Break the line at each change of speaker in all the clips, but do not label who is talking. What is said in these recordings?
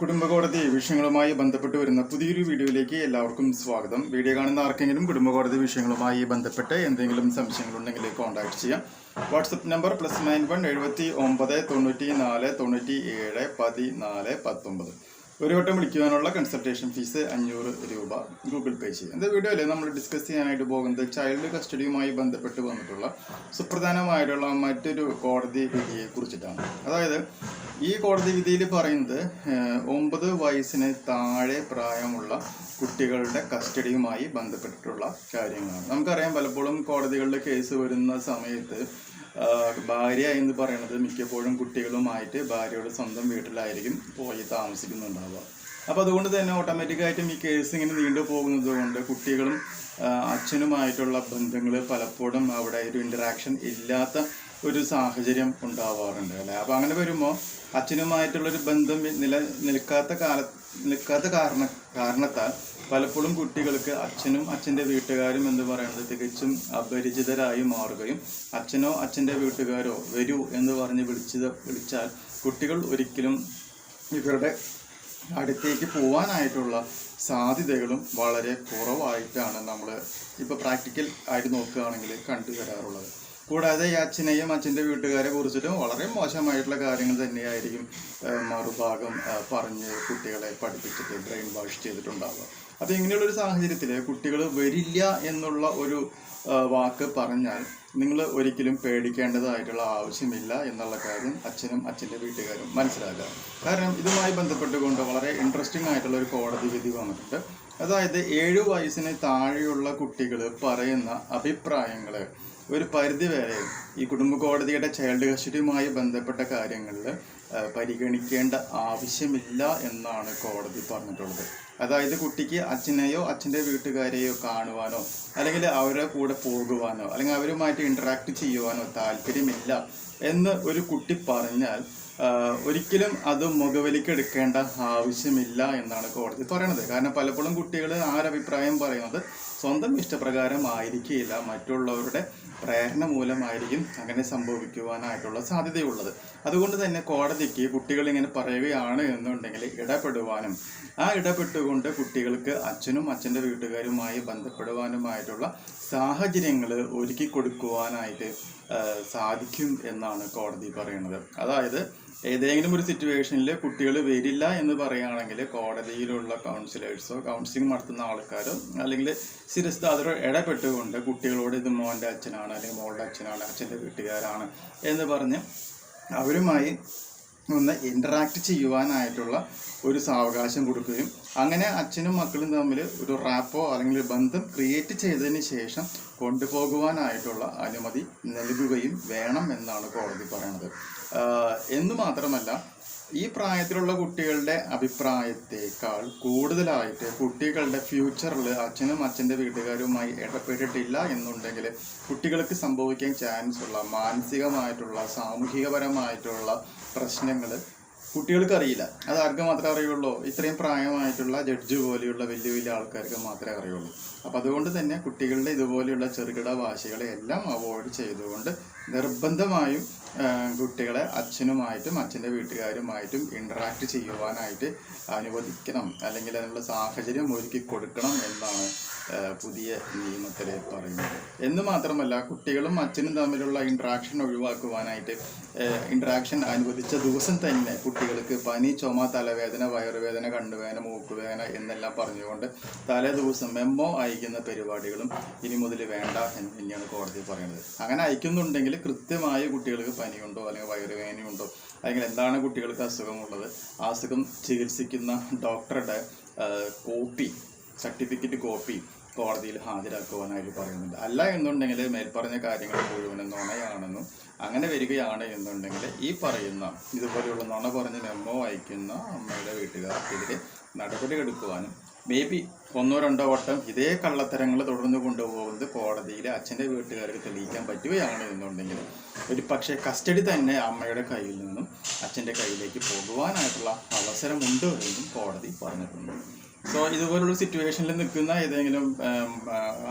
കുടുംബ കോടതി വിഷയങ്ങളുമായി ബന്ധപ്പെട്ട് വരുന്ന പുതിയൊരു വീഡിയോയിലേക്ക് എല്ലാവർക്കും സ്വാഗതം. വീഡിയോ കാണുന്ന ആർക്കെങ്കിലും കുടുംബ കോടതി വിഷയങ്ങളുമായി ബന്ധപ്പെട്ട് എന്തെങ്കിലും സംശയങ്ങളുണ്ടെങ്കിൽ കോൺടാക്ട് ചെയ്യാം. WhatsApp number plus nine one എഴുപത്തി ഒമ്പത് തൊണ്ണൂറ്റി നാല് തൊണ്ണൂറ്റി ഏഴ് പതിനാല് പത്തൊമ്പത്. ഒരു വട്ടം വിളിക്കുവാനുള്ള കൺസൾട്ടേഷൻ ഫീസ് അഞ്ഞൂറ് രൂപ ഗൂഗിൾ പേ ചെയ്യുക എന്താ വീഡിയോയിൽ നമ്മൾ ഡിസ്കസ് ചെയ്യാനായിട്ട് പോകുന്നത് ചൈൽഡ് കസ്റ്റഡിയുമായി ബന്ധപ്പെട്ട് വന്നിട്ടുള്ള സുപ്രധാനമായിട്ടുള്ള മറ്റൊരു കോടതി വിധിയെ കുറിച്ചിട്ടാണ് അതായത് ഈ കോടതി വിധിയിൽ പറയുന്നത് ഒമ്പത് വയസ്സിന് താഴെ പ്രായമുള്ള കുട്ടികളുടെ കസ്റ്റഡിയുമായി ബന്ധപ്പെട്ടിട്ടുള്ള കാര്യങ്ങളാണ്. നമുക്കറിയാം പലപ്പോഴും കോടതികളിലെ കേസ് വരുന്ന സമയത്ത് ഭാര്യ എന്ന് പറയുന്നത് മിക്കപ്പോഴും കുട്ടികളുമായിട്ട് ഭാര്യയുടെ സ്വന്തം വീട്ടിലായിരിക്കും പോയി താമസിക്കുന്നുണ്ടാവുക. അപ്പോൾ അതുകൊണ്ട് തന്നെ ഓട്ടോമാറ്റിക്കായിട്ടും ഈ കേസ് ഇങ്ങനെ നീണ്ടു പോകുന്നത് കൊണ്ട് കുട്ടികളും അച്ഛനുമായിട്ടുള്ള ബന്ധങ്ങൾ പലപ്പോഴും അവിടെ ഒരു ഇന്ററാക്ഷൻ ഇല്ലാത്ത ഒരു സാഹചര്യം ഉണ്ടാവാറുണ്ട് അല്ലേ? അപ്പോൾ അങ്ങനെ വരുമ്പോൾ അച്ഛനുമായിട്ടുള്ളൊരു ബന്ധം നില നിൽക്കാത്ത കാല നിൽക്കാത്ത കാരണ കാരണത്താൽ പലപ്പോഴും കുട്ടികൾക്ക് അച്ഛനും അച്ഛന്റെ വീട്ടുകാരും എന്ന് പറയുന്നത് തികച്ചും അപരിചിതരായി മാറുകയും അച്ഛനോ അച്ഛന്റെ വീട്ടുകാരോ വരൂ എന്ന് പറഞ്ഞ് വിളിച്ചത് വിളിച്ചാൽ കുട്ടികൾ ഒരിക്കലും ഇവരുടെ അടുത്തേക്ക് പോവാനായിട്ടുള്ള സാധ്യതകളും വളരെ കുറവായിട്ടാണ് നമ്മൾ ഇപ്പോൾ പ്രാക്ടിക്കൽ ആയിട്ട് നോക്കുകയാണെങ്കിൽ കണ്ടുവരാറുള്ളത്. കൂടാതെ ഈ അച്ഛനെയും അച്ഛന്റെ വീട്ടുകാരെ കുറിച്ചിട്ടും വളരെ മോശമായിട്ടുള്ള കാര്യങ്ങൾ തന്നെയായിരിക്കും മറുഭാഗം പറഞ്ഞ് കുട്ടികളെ പഠിപ്പിച്ചിട്ട് ബ്രെയിൻ വാഷ് ചെയ്തിട്ടുണ്ടാവുക. അപ്പോൾ ഇങ്ങനെയുള്ളൊരു സാഹചര്യത്തിൽ കുട്ടികൾ വരില്ല എന്നുള്ള ഒരു വാക്ക് പറഞ്ഞാൽ നിങ്ങൾ ഒരിക്കലും പേടിക്കേണ്ടതായിട്ടുള്ള ആവശ്യമില്ല എന്നുള്ള കാര്യം അച്ഛനും അച്ഛന്റെ വീട്ടുകാരും മനസ്സിലാക്കുക. കാരണം ഇതുമായി ബന്ധപ്പെട്ടുകൊണ്ട് വളരെ ഇൻട്രസ്റ്റിംഗ് ആയിട്ടുള്ള ഒരു കോടതി വിധി വന്നിട്ടുണ്ട്. അതായത് ഏഴു വയസ്സിന് താഴെയുള്ള കുട്ടികൾ പറയുന്ന അഭിപ്രായങ്ങൾ ഒരു പരിധി വരെ ഈ കുടുംബ കോടതിയുടെ ചൈൽഡ് കസ്റ്റഡിയുമായി ബന്ധപ്പെട്ട കാര്യങ്ങളിൽ പരിഗണിക്കേണ്ട ആവശ്യമില്ല എന്നാണ് കോടതി പറഞ്ഞിട്ടുള്ളത്. അതായത് കുട്ടിക്ക് അച്ഛനെയോ അച്ഛന്റെ വീട്ടുകാരെയോ കാണുവാനോ അല്ലെങ്കിൽ അവരുടെ കൂടെ പോകുവാനോ അല്ലെങ്കിൽ അവരുമായിട്ട് ഇൻട്രാക്ട് ചെയ്യുവാനോ താല്പര്യമില്ല എന്ന് ഒരു കുട്ടി പറഞ്ഞാൽ ഒരിക്കലും അത് മുഖവലിക്കെടുക്കേണ്ട ആവശ്യമില്ല എന്നാണ് കോടതി പറയണത്. കാരണം പലപ്പോഴും കുട്ടികൾ ആരഭിപ്രായം പറയുന്നത് സ്വന്തം ഇഷ്ടപ്രകാരം ആയിരിക്കില്ല മറ്റുള്ളവരുടെ പ്രേരണ മൂലമായിരിക്കും അങ്ങനെ സംഭവിക്കുവാനായിട്ടുള്ള സാധ്യതയുള്ളത്. അതുകൊണ്ട് തന്നെ കോടതിക്ക് കുട്ടികൾ ഇങ്ങനെ പറയുകയാണ് എന്നുണ്ടെങ്കിൽ ഇടപെടുവാനും ആ ഇടപെട്ടുകൊണ്ട് കുട്ടികൾക്ക് അച്ഛനും അച്ഛന്റെ വീട്ടുകാരുമായി ബന്ധപ്പെടുവാനുമായിട്ടുള്ള സാഹചര്യങ്ങൾ ഒരുക്കി കൊടുക്കുവാനായിട്ട് സാധിക്കും എന്നാണ് കോടതി പറയുന്നത്. അതായത് ഏതെങ്കിലും ഒരു സിറ്റുവേഷനിൽ കുട്ടികൾ വരില്ല എന്ന് പറയുകയാണെങ്കിൽ കോടതിയിലുള്ള കൗൺസിലേഴ്സോ കൗൺസിലിംഗ് നടത്തുന്ന ആൾക്കാരോ അല്ലെങ്കിൽ സ്ഥിരസ്ഥാതരോ ഇടപെട്ടുകൊണ്ട് കുട്ടികളോട് ഇത് മോന്റെ അച്ഛനാണ് അല്ലെങ്കിൽ മോളുടെ അച്ഛനാണ് അച്ഛന്റെ വീട്ടുകാരാണ് എന്ന് പറഞ്ഞ് അവരുമായി ഒന്ന് ഇന്ററാക്ട് ചെയ്യുവാനായിട്ടുള്ള ഒരു സാവകാശം കൊടുക്കുകയും അങ്ങനെ അച്ഛനും മക്കളും തമ്മിൽ ഒരു റാപ്പോ അല്ലെങ്കിൽ ബന്ധം ക്രിയേറ്റ് ചെയ്തതിന് ശേഷം കൊണ്ടുപോകുവാനായിട്ടുള്ള അനുമതി നൽകുകയും വേണം എന്നാണ് കോടതി പറയുന്നത് എന്ന് മാത്രമല്ല ഈ പ്രായത്തിലുള്ള കുട്ടികളുടെ അഭിപ്രായത്തേക്കാൾ കൂടുതലായിട്ട് കുട്ടികളുടെ ഫ്യൂച്ചറിൽ അച്ഛനും അച്ഛന്റെ വീട്ടുകാരുമായി ഇടപെട്ടിട്ടില്ല എന്നുണ്ടെങ്കിൽ കുട്ടികൾക്ക് സംഭവിക്കാൻ ചാൻസ് ഉള്ള മാനസികമായിട്ടുള്ള സാമൂഹികപരമായിട്ടുള്ള പ്രശ്നങ്ങൾ കുട്ടികൾക്ക് അറിയില്ല. അത് ആർക്ക് മാത്രമേ അറിയുള്ളൂ. ഇത്രയും പ്രായമായിട്ടുള്ള ജഡ്ജ് പോലെയുള്ള വലിയ വലിയ ആൾക്കാർക്ക് മാത്രമേ അറിയുള്ളൂ. അപ്പം അതുകൊണ്ട് തന്നെ കുട്ടികളുടെ ഇതുപോലെയുള്ള ചെറുകിട വാശികളെ എല്ലാം അവോയ്ഡ് ചെയ്തുകൊണ്ട് നിർബന്ധമായും കുട്ടികളെ അച്ഛനുമായിട്ടും അച്ഛന്റെ വീട്ടുകാരുമായിട്ടും ഇൻട്രാക്ട് ചെയ്യുവാനായിട്ട് അനുവദിക്കണം. അല്ലെങ്കിൽ അതിനുള്ള സാഹചര്യം ഒരുക്കി കൊടുക്കണം എന്നാണ് പുതിയ നിയമത്തിൽ പറയുന്നത്. എന്ന് മാത്രമല്ല കുട്ടികളും അച്ഛനും തമ്മിലുള്ള ഇൻട്രാക്ഷൻ ഒഴിവാക്കുവാനായിട്ട് ഇൻട്രാക്ഷൻ അനുവദിച്ച ദിവസം തന്നെ കുട്ടികൾക്ക് പനി ചുമ തലവേദന വയറുവേദന കണ്ണുവേദന മൂക്കുവേദന എന്നെല്ലാം പറഞ്ഞുകൊണ്ട് തലേ ദിവസം മെമ്മോ അയക്കുന്ന പരിപാടികളും ഇനി മുതൽ വേണ്ട എന്ന് തന്നെയാണ് കോടതി പറയുന്നത്. അങ്ങനെ അയക്കുന്നുണ്ടെങ്കിൽ കൃത്യമായി കുട്ടികൾക്ക് പനിയുണ്ടോ അല്ലെങ്കിൽ വയറുവേദനയുണ്ടോ അല്ലെങ്കിൽ എന്താണ് കുട്ടികൾക്ക് അസുഖമുള്ളത് ആ അസുഖം ചികിത്സിക്കുന്ന ഡോക്ടറുടെ കോപ്പി സർട്ടിഫിക്കറ്റ് കോപ്പി കോടതിയിൽ ഹാജരാക്കുവാനായിട്ട് പറയുന്നുണ്ട്. അല്ല എന്നുണ്ടെങ്കിൽ മേൽപ്പറഞ്ഞ കാര്യങ്ങൾ മുഴുവനും നുണയാണെന്നും അങ്ങനെ വരികയാണ് എന്നുണ്ടെങ്കിൽ ഈ പറയുന്ന ഇതുപോലെയുള്ള നുണ പറഞ്ഞ് മെമ്മോ അയക്കുന്ന അമ്മയുടെ വീട്ടുകാർക്കെതിരെ നടപടി എടുക്കുവാനും മേ ബി ഒന്നോ രണ്ടോ വട്ടം ഇതേ കള്ളത്തരങ്ങൾ തുടർന്ന് കൊണ്ടുപോകുന്നത് കോടതിയിൽ അച്ഛന്റെ വീട്ടുകാർക്ക് തെളിയിക്കാൻ പറ്റുകയാണ് എന്നുണ്ടെങ്കിൽ ഒരു പക്ഷേ കസ്റ്റഡി തന്നെ അമ്മയുടെ കയ്യിൽ നിന്നും അച്ഛന്റെ കയ്യിലേക്ക് പോകുവാനായിട്ടുള്ള അവസരമുണ്ട് എന്നും കോടതി പറഞ്ഞിട്ടുണ്ട്. സോ ഇതുപോലുള്ള സിറ്റുവേഷനിൽ നിൽക്കുന്ന ഏതെങ്കിലും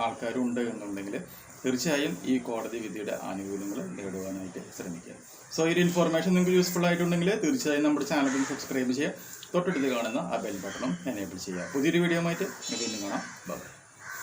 ആൾക്കാരുണ്ട് എന്നുണ്ടെങ്കിൽ തീർച്ചയായും ഈ കോടതി വിധിയുടെ ആനുകൂല്യങ്ങൾ നേടുവാനായിട്ട് ശ്രമിക്കുക. സോ ഈ ഒരു ഇൻഫോർമേഷൻ നിങ്ങൾക്ക് യൂസ്ഫുൾ ആയിട്ടുണ്ടെങ്കിൽ തീർച്ചയായും നമ്മുടെ ചാനൽ സബ്സ്ക്രൈബ് ചെയ്യുക. തൊട്ടടുത്ത് കാണുന്ന ആ ബെൽ ബട്ടണും എനേബിൾ ചെയ്യുക. പുതിയൊരു വീഡിയോ ആയിട്ട് വീണ്ടും കാണാം. ബൈ